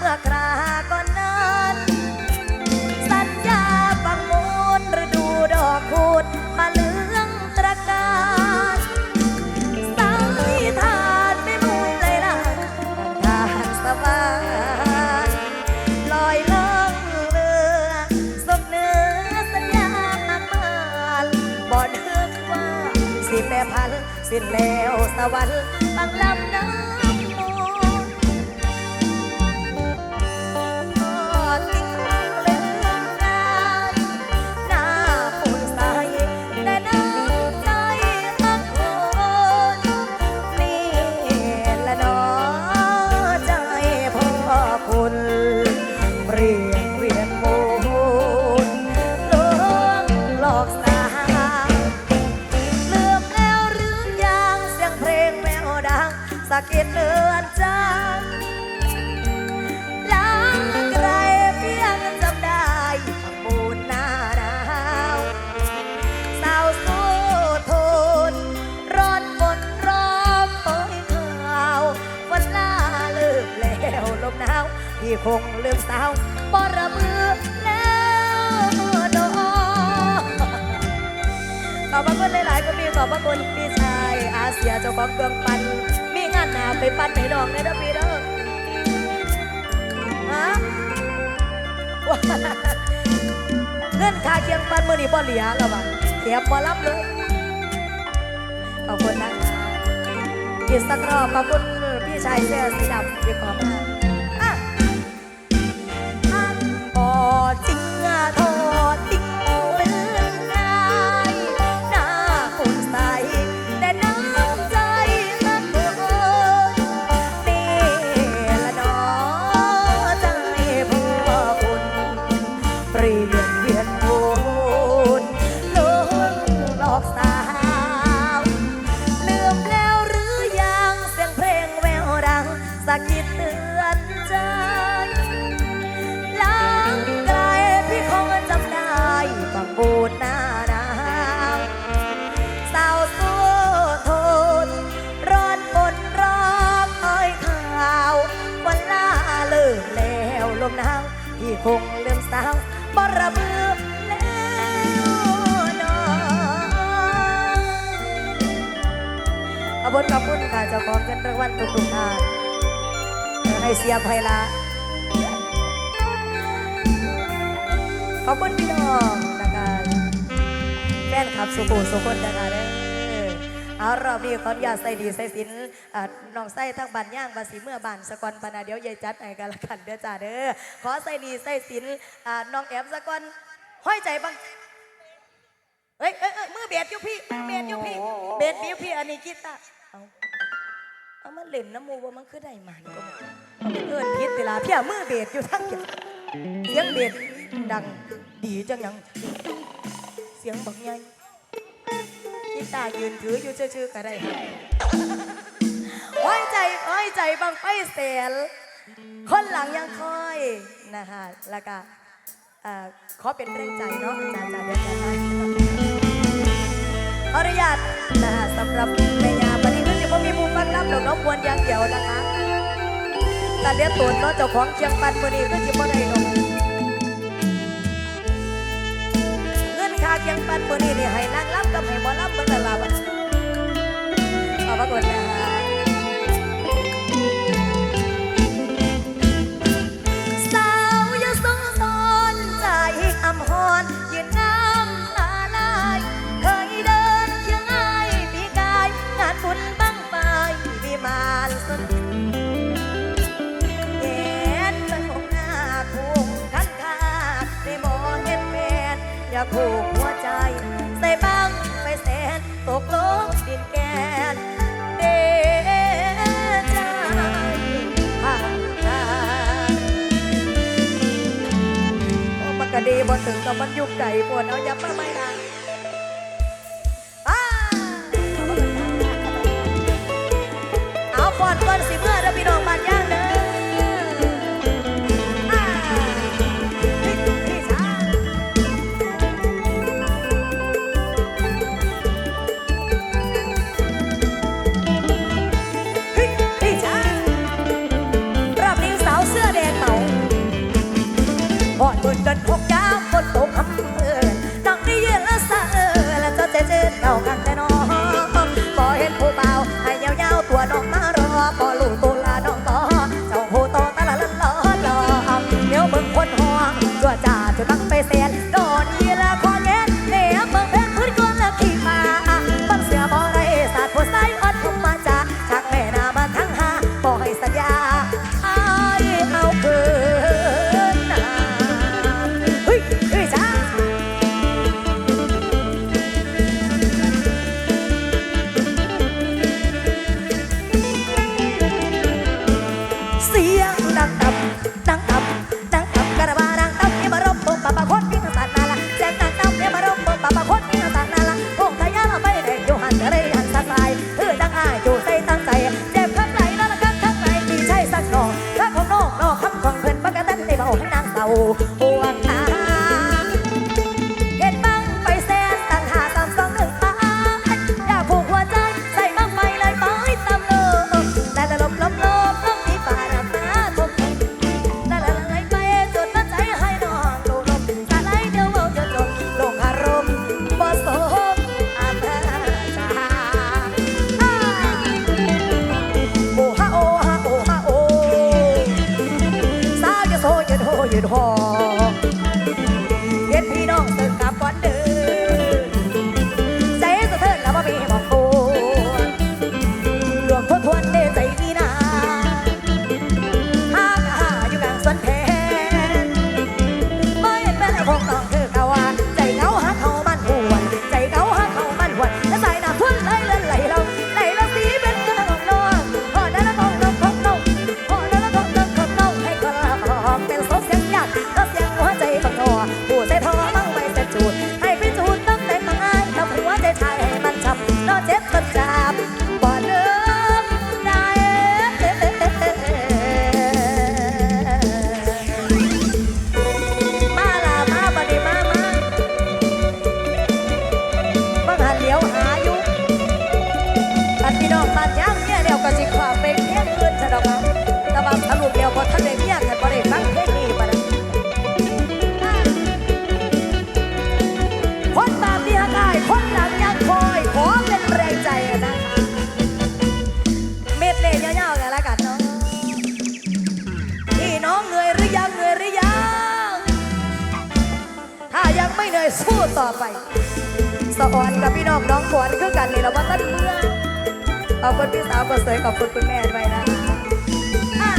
เมื่อคราก่อนนั้น สัญญาบังมูลฤดูดอกคูดมาเลืองตระการสายทานไม่มุนเลยล่ะทานสวรรค์ลอยล่องเรือสบเนื้อสัญญาหักมันบ่นึกว่า สิแปรพันสิ้นแล้วสวรรค์ ดังสะกิดเตือนใจหลังไกลเพียงจำได้มูลหน้าหนาวสาวสู้ทนร้อนฝนร้อนโอยข่าววันลาเลิกแล้วลมหนาวพี่คงลืมสาวบระมือแล้วเนอขอบพระคุณหลายๆก็มีขอบพระคุณพี่ชา เสียเจ้าของเครื่องปั่นมีงานหนาไปปั่นให้น้องในเด้อพี่เด้อฮะเงินค่าเคียงปันมือนี่บ่เหลียแล้วบ่ะเสียบ่รับเลยขอบคุณนะคะอีกสักรอบขอบคุณพี่ชายเสื้อสีดำที่ขอมา คงลืมสาวบระเบือแล้วน้องขอบคุณขอบคุณค่ะเจ้าของเงินรางวัลทุกๆท่านให้เสียภัยละขอบคุณพี่น้องนะคะแฟนคลับสุขุสุคนนะคะเด้อเอารอบนี้ขออนุญาตใส่ดีใส่สินอ่า น้องใส่ทั้งบันย่างบาสีเมื่อบานสกอนปานาเดี๋ยวยายจัดให้กันละกันเด้อจ้าเด้อขอใส่ดีใส่สินน้องแอมสกอนห้อยใจบ้างเอ้ยเอ้ยเอ้ยมือเบียดอยู่พี่มือเบียดอยู่พี่เบียดบิวพี่อันนี้กีตาเอาเอามันเล่นน้ำมูว่ามันคือได้มันก็บอกเอามันเอินพิษเวลาพี่อะมือเบียดอยู่ทั้งเดียวเสียงเบียดดังดีจังยังเสียงบักใหญ่กีตายืนถืออยู่ชื่อๆก็ได้ ไว้ใจไว้ใจบังไฟเสนคนหลังยังคอยนะคะแล้วก็ขอเป็นเรื่องใจเนาะอาจารย์อาจาเดี๋ยวจะให้ขออนุญาตนะคะสำหรับแม่ยาบันนี้ก็จะพ่มีผู้ฟังรับดอกน้องมวนอย่างเดียวนะคะแต่เลี้ยงตัวเนาะเจ้าของเชียงปันบันนี้ก็จะบ่ได้ดอกเงินค่าเชียงปันบันนี้นี่ให้นางรับกับให้หมอรับเบิ่งละลาบัดขอบพระคุณนะคะ นอย่าผูกหัวใจ ใส่บังไปแสนตกลงดินแกนเดใจห่างทางโอ้มันก็ดีบ่ถึงกับมันยุกไก่ปวดเอายับมาไม่ ห้องน้ำเก่าหัวขา องบ้านย่างเนี่ยเดียวก็สิขวาไปเที่ยงคืนซะดอกว่าแต่ว่าสรุปเดียวพอท่านเมียกันบ่ได้ฟังเพลงนี้ปะนะคนตามที่หักอายคนหลังยังคอยขอเป็นแรงใจอะนะคะเม็ดเล่ยาวๆกันแล้วกันเนาะพี่น้องเหนื่อยหรือยังเหนื่อยหรือยัง ถ้ายังไม่เหนื่อยสู้ต่อไปสะออนกับพี่น้องน้องขวัญคือกันนี่เราว่าตั้นเมือง ขอบคุณพี่สาวคนสวยขอบคุณคุณแม่ด้วยนะคะอ่า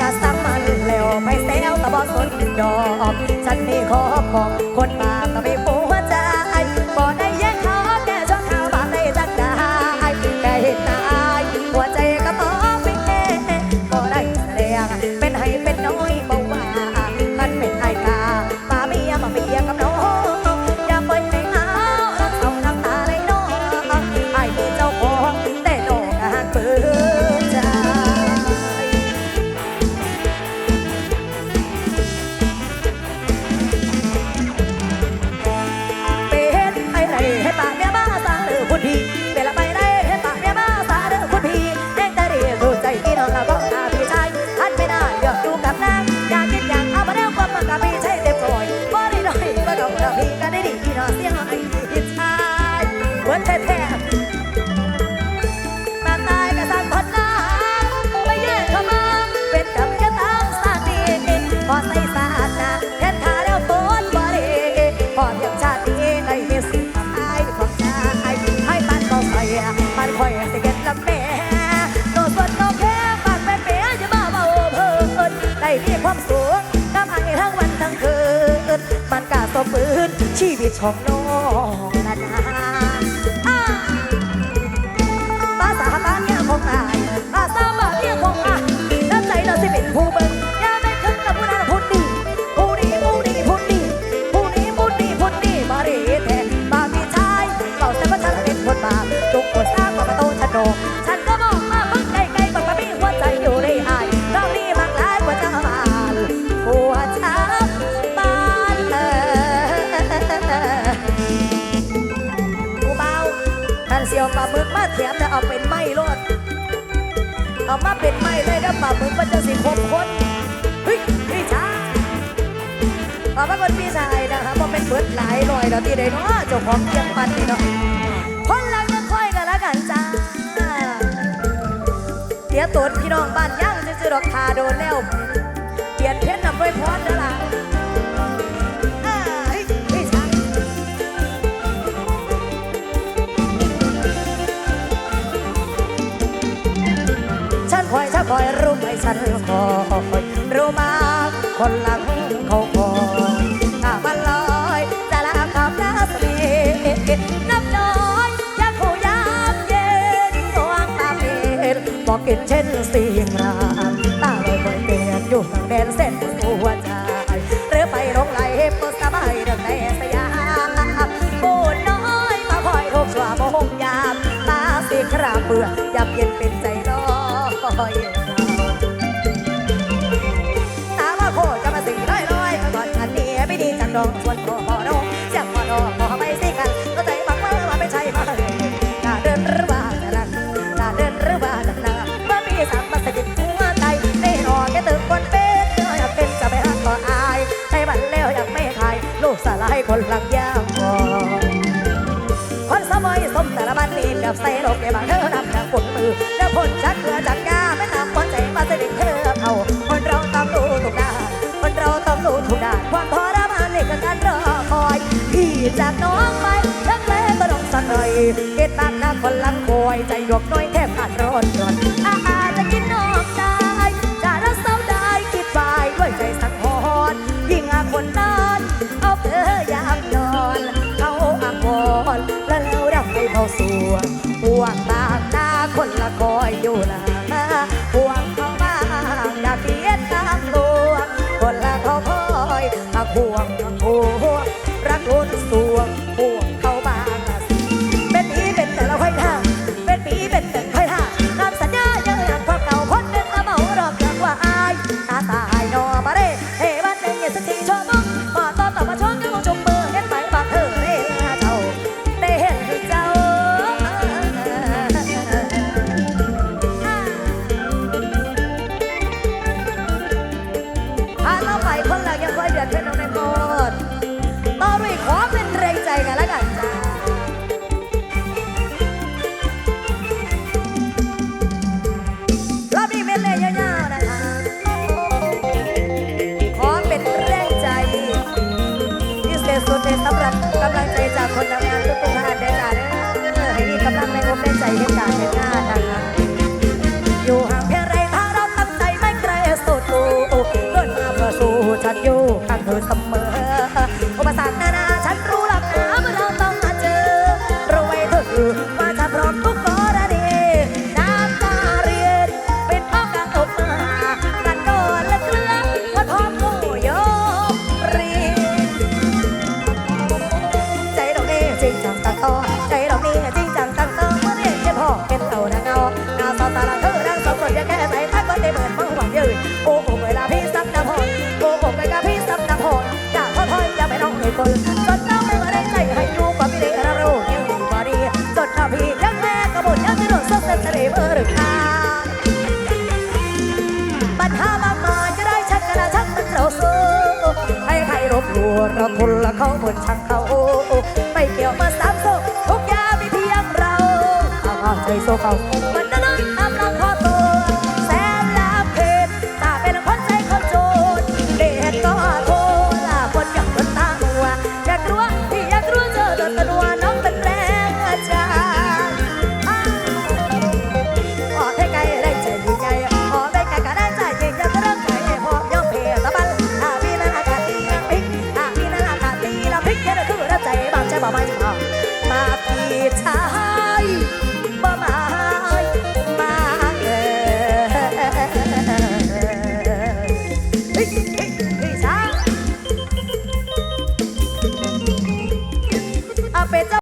กะซ้ำมันแล้วไม่แซวตะบอสนดอก ฉันนี่ขอบอกคนมาก็ไม่หัวด ชีวิตของน้องนานะ ปลาหมึกมันจะสิครบคนเฮ้ยพี่ชายขอบพระคุณพี่ชายนะคะเพราะเป็นเบิดหลายรอยแล้วที่ได้เนาะเจ้าของเกียงปันนี่เนาะคนรักยังค่อยกันล้วกันจ้าเสียตนพี่น้องบ้านย่างซื่อๆดอกทาโดนแล้ว เปลี่ยนเพ้นนำด้วยพรเด้อล่ะเฮ้ยพี่ชายฉันคอยฉันคอย ไหมฉันคอยรู้มากคนหลังเขาคอยถ้ามันลอยจะลาคำน้าสเนน้ำน้อยอยากเขายามเย็นดวงตาเป็นบอกกินเช่นสิ่งรามตาลอยคอยเตียนอยู่ทางแดนเส้นหัวใจหรือไปลงไหลก็สบายดังในสยามปูน้อยมาคอยทุกชั่วโมงยามคราเบื่อยับเย็นเป็น องชวนพอพอดองเสียงพอดองพอไม่สิกันก็ใจบังว่าว่าไม่ใช่มาเลยน่าเดินหรือว่าจะรักน่าเดินหรือว่าจะนาว่ามีสามมาสะกิดหัวใจได้รอแค่ตึกคนเป็นอยากเป็นจะไปหักก็อายใช้บันแล้วยังไม่ขายลูกสลายคนหลังยาวพอคนสมัยสมแต่ละบันนี้แบบใส่โลกเก็บเธอนำนางฝนมือแล้วผลชัดเพื่อจัด จากน้องไปทั้งแรงก็ต้องสักหน่อยเกิดตาหน้าคนลังคอยใจดวกน้อยแทบขาดร้อนร้อนอาอาจะกินนอกได้จะรักเศร้าได้คิดไปด้วยใจสังหรณ์ยิ่งอาคนนั้นเอาเธออยามนอนเขาอากรแล้วเราดับให้เขาสวห่วงตางหน้าคนละคอยอยู่ละห่วงเขาบ้างอยากเพียนตามลวงคนละเขาคอยมาห่วงห่วง สุดเลยสำหรับกำลังใจจากคนทำงานทุกๆท่านได้จ้าเด้อให้มีกำลังในอกในใจในการในงาน เราทนละเขาบนชังเขาไม่เกี่ยวมาสามโซทุกอย่างมีเพียงเราเอาเอาใจโซเขา